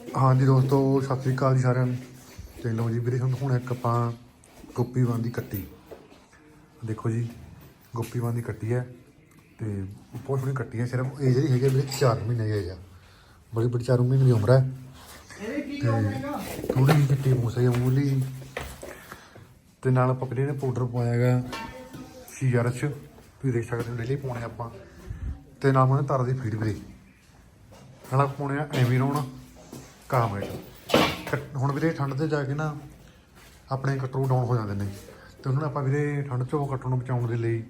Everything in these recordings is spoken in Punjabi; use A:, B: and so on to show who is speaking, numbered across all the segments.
A: ਹਾਂਜੀ ਦੋਸਤੋ ਸਤਿ ਸ੍ਰੀ ਅਕਾਲ ਜੀ ਸਾਰਿਆਂ ਨੂੰ। ਤੇ ਲਓ ਜੀ ਵੀਰੇ ਹੁਣ ਹੁਣ ਇੱਕ ਆਪਾਂ ਗੋਪੀ ਬੰਦ ਦੀ ਕੱਟੀ। ਦੇਖੋ ਜੀ ਗੋਪੀ ਬੰਦ ਦੀ ਕੱਟੀ ਹੈ ਤੇ ਬਹੁਤ ਸੋਹਣੀ ਕੱਟੀ ਹੈ। ਸਿਰਫ ਇਹ ਜਿਹੜੀ ਹੈਗੀ ਵੀਰੇ 4 ਮਹੀਨੇ ਦੀ ਆ। ਬੜੀ ਬੜੀ 4 ਮਹੀਨੇ ਦੀ ਉਮਰ ਹੈ। ਤੇ ਥੋੜੀ ਜਿਹੀ ਕੱਟੀ ਮੂੰਹ ਸਹੀ ਮੂਲੀ ਤੇ ਨਾਲ ਆਪਾਂ ਵੀਰੇ ਨੇ ਪਾਊਡਰ ਪਾਇਆ ਹੈਗਾ ਸੀਆਰਐਚ ਤੁਸੀਂ ਦੇਖ ਸਕਦੇ ਹੋ ਡੇਲੀ ਪਾਉਣੇ ਆਪਾਂ। ਤੇ ਨਾਲ ਮੈਂ ਤਾਰਾ ਦੀ ਫੀਡ ਵੀਰੇ। ਨਾਲ ਪਾਉਣੇ ਆ ਐਵੀਰੋਨ ਕਾਮੇਟ ਹੁਣ ਵੀਰੇ ਠੰਡ ਤੇ ਜਾ ਕੇ ਨਾ ਆਪਣੇ ਕਟਰੂ ਡਾਊਨ ਹੋ ਜਾਂਦੇ ਨੇ। ਤੇ ਉਹਨਾਂ ਨੂੰ ਆਪਾਂ ਵੀਰੇ ਠੰਡ ਚੋਂ ਕੱਟਣ ਨੂੰ ਬਚਾਉਣ ਦੇ ਲਈ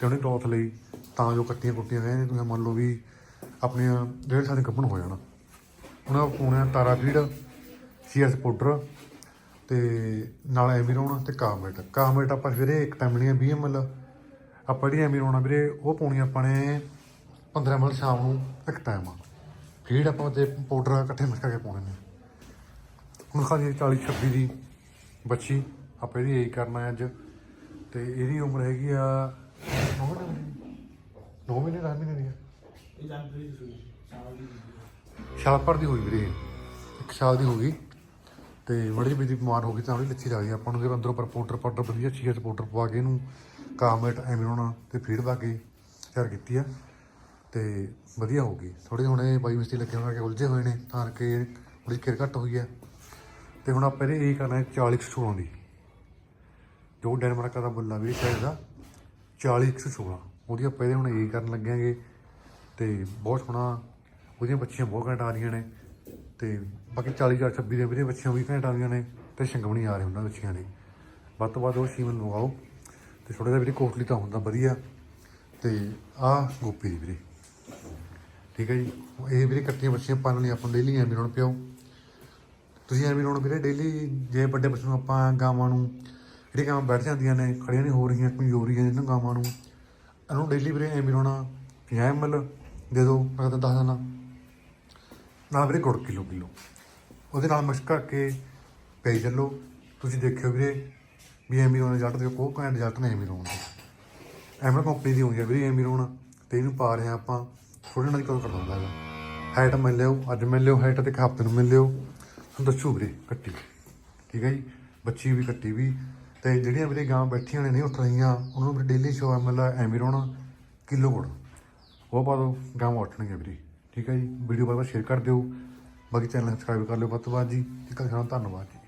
A: ਤੇ ਉਹਨੇ ਗਰੋਥ ਲਈ ਤਾਂ ਜੋ ਕੱਟੀਆਂ ਕੁੱਟੀਆਂ ਗਏ ਤੁਸੀਂ ਮੰਨ ਲਓ ਵੀ ਆਪਣੀਆਂ ਡੇਢ ਸਾਲ ਦੇ ਕੱਪਣ ਹੋ ਜਾਣ। ਉਹਨਾਂ ਪਾਉਣਾ ਪਾਉਣੇ ਆ ਤਾਰਾ ਫੀਡ ਸੀਐਸ ਪਾਊਡਰ ਤੇ ਨਾਲ ਐਮੀਰੋਨ ਤੇ ਕਾਮੇਟ ਕਾਮੇਟ ਆਪਾਂ ਵੀਰੇ ਇੱਕ ਟਾਈਮ ਨਹੀਂ 20 ml ਆਪਾਂ ਜਿਹੜੀ ਐਮੀਰੋਨ ਆ ਵੀਰੇ ਉਹ ਪਾਉਣੀ ਆਪਾਂ ਨੇ 15 ml ਸ਼ਾਮ ਨੂੰ ਇੱਕ ਟਾਈਮ ਆ। ਫੀਡ ਆਪਾਂ ਤੇ ਪਾਊਡਰ ਇਕੱਠੇ ਮਿਕਸ ਕਰਕੇ ਪਾਉਣੇ ਨੇ ਹੁਣ ਖਾਲੀ 40 26 ਦੀ ਬੱਚੀ ਆਪਾਂ ਇਹਦੀ ਇਹੀ ਕਰਨਾ ਹੈ ਅੱਜ ਤੇ ਇਹਦੀ ਉਮਰ ਹੈਗੀ ਆ 9 ਮਹੀਨੇ ਦੀ 9 ਮਹੀਨੇ 10 ਮਹੀਨੇ ਦੀ
B: ਇਹ ਸਾਲ ਦੀ
A: ਸਾਲ ਭਰ ਦੀ ਹੋਈ ਵੀਰੇ। ਇੱਕ ਸਾਲ ਦੀ ਹੋ ਗਈ ਤੇ ਬੜੀ ਜਿਹੀ ਬਿਮਾਰ ਹੋ ਗਈ ਤਾਂ ਉਹਦੀ ਲੱਛੀ ਲੱਗ ਗਈ ਆਪਾਂ ਨੂੰ ਫਿਰ ਅੰਦਰੋਂ ਪਰ ਪਾਊਡਰ ਪਾਊਡਰ ਵਧੀਆ ਚੀਜ਼ ਪਾਊਡਰ ਪਵਾ ਕੇ ਇਹਨੂੰ ਕਾਮੇਟ ਐਮਿਨੋਨਾ ਤੇ ਫੀਡ ਪਾ ਕੇ ਤਿਆਰ ਕੀਤੀ ਆ ਤੇ ਵਧੀਆ ਹੋ ਗਈ। ਥੋੜੇ ਹੁਣੇ ਬਾਈ ਮਿਸਤੀ ਲੱਗੇ ਹੋਏ ਕਿ ਉਲਝੇ ਹੋਏ ਨੇ, ਤਾਂ ਕਰਕੇ ਉਹਦੀ ਕਿਰ ਘੱਟ ਹੋਈ ਹੈ। ਤੇ ਹੁਣ ਆਪਾਂ ਇਹਦੇ ਇਹ ਕਰਨਾ ਹੈ 40 16 ਦੀ। ਜੋ ਡੈਨਮਾਰਕ ਦਾ ਬੁੱਲਾ ਵੀ ਸ਼ਾਇਦ ਦਾ 40 116 ਉਹਦੀ ਆਪਾਂ ਇਹਦੇ ਹੁਣ ਇਹ ਕਰਨ ਲੱਗਿਆਂਗੇ ਤੇ ਬਹੁਤ ਸੋਹਣਾ, ਉਹਦੀਆਂ ਬੱਚੀਆਂ ਬਹੁਤ ਘੈਂਟ ਆ ਰਹੀਆਂ ਨੇ। ਤੇ ਬਾਕੀ 40 ਜਾਂ 26 ਦੇ ਵੀਰੇ ਬੱਚੀਆਂ ਵੀ ਘੈਂਟ ਆ ਰਹੀਆਂ ਨੇ, ਤੇ ਸ਼ੰਗਵਣੀ ਆ ਰਹੇ ਉਹਨਾਂ ਬੱਚੀਆਂ ਨੇ। ਵੱਧ ਤੋਂ ਵੱਧ ਉਹ ਸੀਮਨ ਲਗਾਓ। ਤੇ ਥੋੜਾ ਜਿਹਾ ਵੀਰੇ ਕੋਟਲੀ ਤਾਂ ਹੁੰਦਾ ਵਧੀਆ। ਤੇ ਆਹ ਗੋਪੀ ਦੀ ਵੀਰੇ। ਠੀਕ ਹੈ ਜੀ। ਇਹ ਵੀਰੇ ਇਕੱਠੀਆਂ ਬੱਚੀਆਂ ਪਾਲਣ ਲਈ ਆਪਾਂ ਡੇਲੀ ਐਵੇਂ ਹੁਣ ਪਿਓ। ਤੁਸੀਂ ਐਵੇਂ ਹੁਣ ਵੀਰੇ ਡੇਲੀ ਜੇ ਵੱਡੇ ਬੱਚੇ ਨੂੰ ਆਪਾਂ ਗਾਵਾਂ ਨੂੰ, ਜਿਹੜੀਆਂ ਗਾਵਾਂ ਬੈਠ ਜਾਂਦੀਆਂ ਨੇ, ਖੜੀਆਂ ਨਹੀਂ ਹੋ ਰਹੀਆਂ, ਕਮਜ਼ੋਰੀਆਂ ਹੋ ਰਹੀਆਂ ਗਾਵਾਂ ਨੂੰ, ਇਹਨੂੰ ਡੇਲੀ ਵੀਰੇ ਐਵੇਂ ਹੋਣਾ 50 ml ਦੇ ਦਿਓ ਮੈਂ ਤਾਂ ਦੱਸ ਦਿੰਦਾ। ਨਾਲ ਵੀਰੇ ਗੁੜ ਕਿਲੋ ਕਿਲੋ। ਉਹਦੇ ਨਾਲ ਮਿਕਸ ਕਰਕੇ ਪਈ ਚੱਲੋ ਤੁਸੀਂ ਦੇਖਿਓ ਵੀਰੇ ਵੀ ਐਵੇਂ ਹੋਣਾ ਜੱਟ ਦੇ ਕੋਹ ਘੈਂਟ ਰਿਜਲਟ ਨੇ ਐਵੇਂ ਹੋਣਾ ਐਮਰ ਕੰਪਨੀ ਦੀ ਹੋਈ ਹੈ ਵੀਰੇ ਐਵੇਂ ਰੋਣ, ਤੇ ਇਹਨੂੰ ਪਾ ਰਹੇ ਹਾਂ ਆਪਾਂ। ਥੋੜੇ ਨਾਲ ਕਦੋਂ ਕਰ ਹੁੰਦਾ ਹੈਗਾ। ਹਾਈਟ ਮਿਲ ਲਿਓ, ਅੱਜ ਮਿਲ ਲਿਓ ਹਾਈਟ ਤੇ ਇੱਕ ਹਫ਼ਤੇ ਨੂੰ ਮਿਲ ਲਿਓ ਦੱਸੋ ਵੀਰੇ ਕੱਟੀ ਠੀਕ ਹੈ ਜੀ? ਬੱਚੀ ਵੀ ਕੱਟੀ ਵੀ। ਤੇ ਜਿਹੜੀਆਂ ਵੀਰੇ ਗਾਂ ਬੈਠੀਆਂ ਨੇ, ਨਹੀਂ ਉੱਠ ਰਹੀਆਂ, ਉਹਨਾਂ ਨੂੰ ਡੇਲੀ ਸ਼ੋ ਐਮਐਲ ਐਵੇਂ ਰੋਣਾ, ਕਿਲੋ ਗੁੜ ਉਹ ਪਾ ਦਿਓ ਗਾਂ ਉੱਠਣਗੇ ਵੀਰੇ। ਠੀਕ ਹੈ ਜੀ? ਵੀਡੀਓ ਬਾਰ ਬਾਰ ਸ਼ੇਅਰ ਕਰ ਦਿਓ। ਬਾਕੀ ਚੈਨਲ ਸਬਸਕ੍ਰਾਈਬ ਕਰ ਲਿਓ ਵੱਧ ਤੋਂ ਵੱਧ ਜੀ। ਇੱਕ ਧੰਨਵਾਦ ਜੀ।